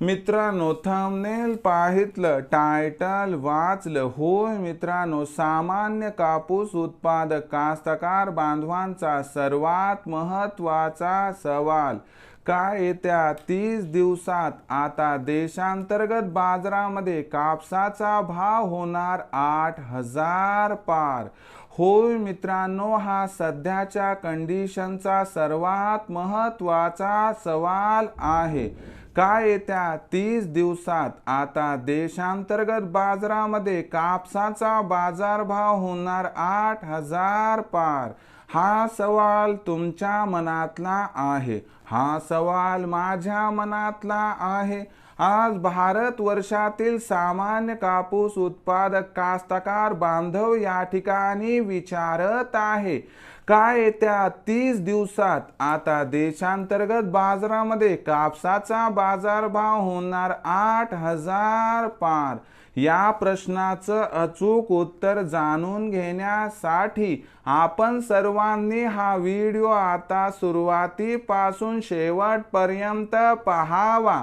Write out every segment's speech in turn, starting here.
मित्रांनो thumbnail पाहितलं title वाचलं. होय मित्रांनो सामान्य कापूस उत्पादक कास्तकार बांधवांचा सर्वात महत्त्वाचा सवाल. काय येत्या तीस दिवसात? आता देशांतर्गत बाजारामध्ये कापसाचा भाव होणार आठ हजार पार. होय मित्रांनो हा सध्याच्या कंडिशनचा सर्वात महत्त्वाचा सवाल आहे. काय येत्या तीस दिवसात? आता देशांतर्गत बाजारामध्ये कापसाचा बाजारभाव होणार आठ हजार पार. हा सवाल तुमच्या मनातला आहे. हा सवाल माझ्या मनातला आहे. आज भारत वर्षातील सामान्य कापूस उत्पादक कास्तकार बांधव या ठिकाणी विचारत आहे. काय येत्या तीस दिवसात आता देशांतर्गत बाजारामध्ये कापसाचा बाजारभाव होणार आठ हजार पार? या प्रश्नाचं अचूक उत्तर जाणून घेण्यासाठी आपण सर्वांनी हा व्हिडिओ आता सुरुवातीपासून शेवटपर्यंत पहावा.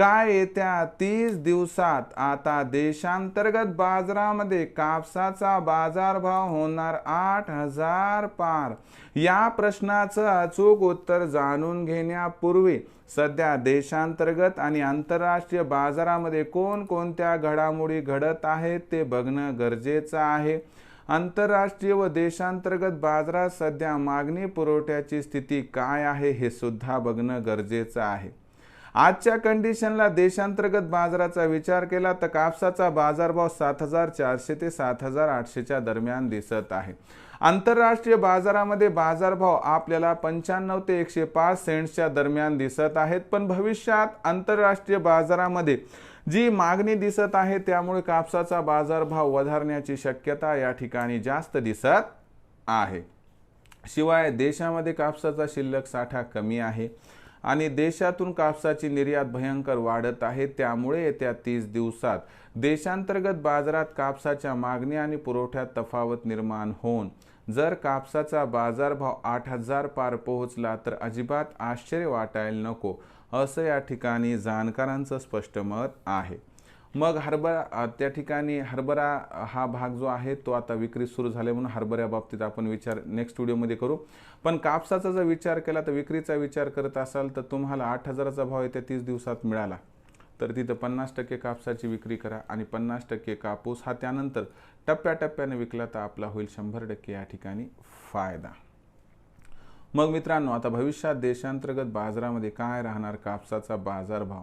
काय येत्या तीस दिवसात? आता देशांतर्गत बाजारामध्ये कापसाचा बाजारभाव होणार आठ हजार पार. या प्रश्नाचं अचूक उत्तर जाणून घेण्यापूर्वी सध्या देशांतर्गत आणि आंतरराष्ट्रीय बाजारामध्ये कोणकोणत्या घडामोडी घडत आहेत ते बघणं गरजेचं आहे. आंतरराष्ट्रीय व देशांतर्गत बाजारात सध्या मागणी पुरवठ्याची स्थिती काय आहे हे सुद्धा बघणं गरजेचं आहे. आजच्या कंडिशनला देशांतर्गत बाजाराचा विचार केला तर कापसाचा बाजारभाव सात हजार चारशे ते सात हजार आठशेच्या दरम्यान दिसत आहे. आंतरराष्ट्रीय बाजारामध्ये बाजारभाव आपल्याला पंच्याण्णव ते एकशे पाच सेंट्सच्या दरम्यान दिसत आहेत. पण भविष्यात आंतरराष्ट्रीय बाजारामध्ये जी मागणी दिसत आहे त्यामुळे कापसाचा बाजारभाव वधारण्याची शक्यता या ठिकाणी जास्त दिसत आहे. शिवाय देशामध्ये कापसाचा शिल्लक साठा कमी आहे. आणि देशातून कापसाची निर्यात भयंकर वाढत आहे. त्यामुळे येत्या तीस दिवसात देशांतर्गत बाजारात कापसाच्या मागणी आणि पुरवठ्यात तफावत निर्माण होऊन जर कापसाचा बाजारभाव आठ हजार पार पोहोचला तर अजिबात आश्चर्य वाटायला नको असं या ठिकाणी जाणकारांचं स्पष्ट मत आहे. मग हरभरा त्या ठिकाणी हरभरा हा भाग जो आहे तो आता विक्री सुरू झाले म्हणून हरभऱ्या बाबतीत आपण विचार नेक्स्ट व्हिडिओमध्ये करू. पण कापसाचा जर विचार केला तर विक्रीचा विचार करत असाल तर तुम्हाला आठ हजाराचा भाव येत्या तीस दिवसात मिळाला. तर तिथं पन्नास टक्के कापसाची विक्री करा आणि पन्नास टक्के कापूस हा त्यानंतर टप्प्याटप्प्याने विकला तर आपला होईल शंभर टक्के या ठिकाणी फायदा. मग मित्रांनो आता भविष्यात देशांतर्गत बाजारामध्ये काय राहणार कापसाचा बाजारभाव?